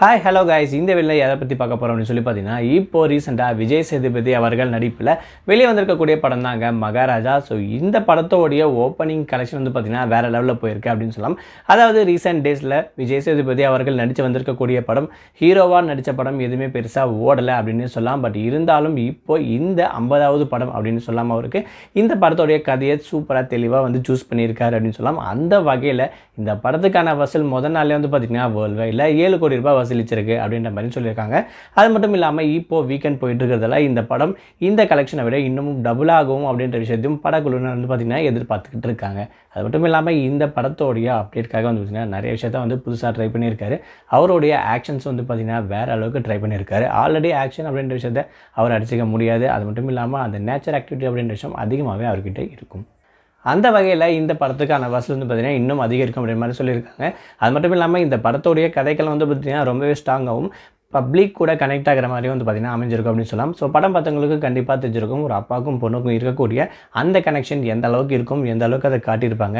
Hi hello guys இந்த வெளியில் எதை பற்றி பார்க்க போகிறோம் அப்படின்னு சொல்லி பார்த்தீங்கன்னா இப்போ ரீசெண்டாக விஜய் சேதுபதி அவர்கள் நடிப்பில் வெளியே வந்திருக்கக்கூடிய படம் தாங்க மகாராஜா. ஸோ இந்த படத்தோடைய ஓப்பனிங் கலெக்ஷன் வந்து பார்த்திங்கன்னா வேறு லெவலில் போயிருக்கு அப்படின்னு சொல்லலாம். அதாவது ரீசெண்ட் டேஸில் விஜய் சேதுபதி அவர்கள் நடித்து வந்திருக்கக்கூடிய படம் ஹீரோவாக நடித்த படம் எதுவுமே பெருசாக ஓடலை அப்படின்னு சொல்லலாம். பட் இருந்தாலும் இப்போ இந்த ஐம்பதாவது படம் அப்படின்னு சொல்லாமல் அவருக்கு இந்த படத்தோடைய கதையை சூப்பராக தெளிவாக வந்து சூஸ் பண்ணியிருக்காரு அப்படின்னு சொல்லலாம். அந்த வகையில் இந்த படத்துக்கான வசூல் முதல் நாளே வந்து பார்த்திங்கன்னா வேர்ல்டு வைடில் ஏழு கோடி ரூபாய் வசூலிச்சிருக்கு அப்படின்ற மாதிரி சொல்லியிருக்காங்க. அது மட்டும் இல்லாமல் இப்போ வீக்கெண்ட் போயிட்டு இருக்கிறதால இந்த படம் இந்த கலெக்ஷனை விட இன்னமும் டபுள் ஆகும் அப்படின்ற விஷயத்தையும் படக்குழுவினர் வந்து பார்த்திங்கன்னா எதிர்பார்த்துக்கிட்டு இருக்காங்க. அது மட்டும் இல்லாமல் இந்த படத்தோடைய அப்டேட்காக வந்து பார்த்திங்கன்னா நிறைய விஷயத்த வந்து புதுசாக ட்ரை பண்ணியிருக்காரு. அவருடைய ஆக்ஷன்ஸ் வந்து பார்த்திங்கன்னா வேறு அளவுக்கு ட்ரை பண்ணியிருக்காரு. ஆல்ரெடி ஆக்ஷன் அப்படின்ற விஷயத்த அவர் அடிச்சிக்க முடியாது. அது மட்டும் இல்லாமல் அந்த நேச்சர் ஆக்டிவிட்டி அப்படின்ற விஷயம் அதிகமாகவே அவர்கிட்ட இருக்கும். அந்த வகையில் இந்த படத்துக்கான வசூல் வந்து பார்த்திங்கன்னா இன்னும் அதிகரிக்கும் அப்படின்ற மாதிரி சொல்லியிருக்காங்க. அது மட்டும் இல்லாமல் இந்த படத்தோடைய கதைகள் வந்து பார்த்திங்கன்னா ரொம்பவே ஸ்ட்ராங்காகவும் பப்ளிக் கூட கனெக்ட் ஆகிற மாதிரி வந்து பார்த்திங்கன்னா அமைஞ்சிருக்கும் அப்படின்னு சொல்லலாம். ஸோ படம் பார்த்தவங்களுக்கு கண்டிப்பாக தெரிஞ்சிருக்கும். ஒரு அப்பாவுக்கும் பொண்ணுக்கும் இருக்கக்கூடிய அந்த கனெக்ஷன் எந்த அளவுக்கு இருக்கும் எந்த அளவுக்கு அதை காட்டியிருப்பாங்க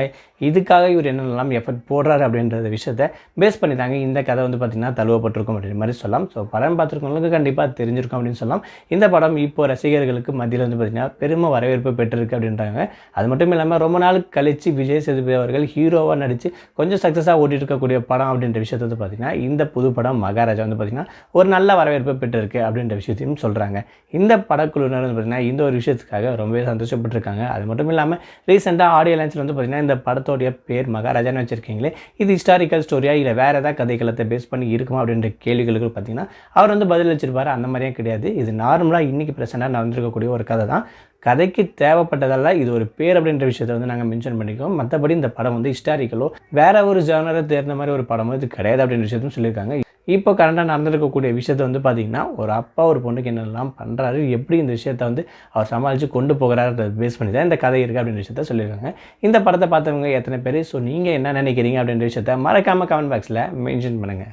இதுக்காக இவர் என்னென்னலாம் எஃபர்ட் போடுறாரு அப்படின்ற விஷயத்தை பேஸ் பண்ணி தாங்க இந்த கதை வந்து பார்த்திங்கன்னா தழுவப்பட்டிருக்கும் அப்படின்ற மாதிரி சொல்லலாம். ஸோ படம் பார்த்துருக்கவங்களுக்கு கண்டிப்பாக தெரிஞ்சிருக்கும் அப்படின்னு சொல்லலாம். இந்த படம் இப்போ ரசிகர்களுக்கு மத்தியில் வந்து பார்த்திங்கன்னா பெருமை வரவேற்பு பெற்றிருக்கு அப்படின்றாங்க. அது மட்டும் இல்லாமல் ரொம்ப நாள் கழித்து விஜய் சேதுபதி அவர்கள் ஹீரோவாக நடித்து கொஞ்சம் சக்ஸஸாக ஓட்டிட்டு இருக்கக்கூடிய படம் அப்படின்ற விஷயத்தை வந்து பார்த்திங்கன்னா இந்த புது படம் மகாராஜா வந்து பார்த்திங்கன்னா ஒரு நல்ல வரவேற்பு பெற்றிருக்கு அப்படின்ற விஷயத்தையும் சொல்கிறாங்க இந்த படக்குழுவினர் வந்து பார்த்திங்கன்னா இந்த ஒரு விஷயத்துக்காக ரொம்பவே சந்தோஷப்பட்டிருக்காங்க. அது மட்டும் இல்லாமல் ரீசெண்டாக ஆடியோ லான்ச்சில் வந்து பார்த்திங்கன்னா இந்த படத்தோடைய பேர் மகாராஜான்னு வச்சுருக்கீங்களே இது ஹிஸ்டாரிக்கல் ஸ்டோரியா இல்லை வேறு ஏதாவது கதைகளத்தை பேஸ் பண்ணி இருக்குமா அப்படின்ற கேள்விகளுக்கு பார்த்திங்கன்னா அவர் வந்து பதில் வச்சிருப்பார் அந்த மாதிரியே கிடையாது. இது நார்மலாக இன்றைக்கி பிரச்சனை நடந்திருக்கக்கூடிய ஒரு கதை தான். கதைக்கு தேவைப்பட்டதெல்லாம் இது ஒரு பேர் அப்படின்ற விஷயத்தை வந்து நாங்கள் மென்ஷன் பண்ணிக்கோம் மற்றபடி இந்த படம் வந்து ஹிஸ்டாரிக்கலோ வேற ஒரு ஜேர்னரை தேர்ந்த மாதிரி ஒரு படமோ இது கிடையாது அப்படின்ற விஷயத்தையும் சொல்லியிருக்காங்க. இப்போ கரண்டாக நடந்திருக்கக்கூடிய விஷயத்தை வந்து பார்த்திங்கன்னா ஒரு அப்பா ஒரு பொண்ணுக்கு என்னெல்லாம் பண்ணுறாரு எப்படி இந்த விஷயத்தை வந்து அவர் சமாளித்து கொண்டு போகிறாரு பேஸ் பண்ணி தான் இந்த கதை இருக்குது அப்படின்ற விஷயத்த சொல்லியிருக்காங்க. இந்த படத்தை பார்த்தவங்க எத்தனை பேர்? ஸோ நீங்கள் என்ன நினைக்கிறீங்க அப்படின்ற விஷயத்த மறக்காமல் கமெண்ட் பாக்ஸில் மென்ஷன் பண்ணுங்கள்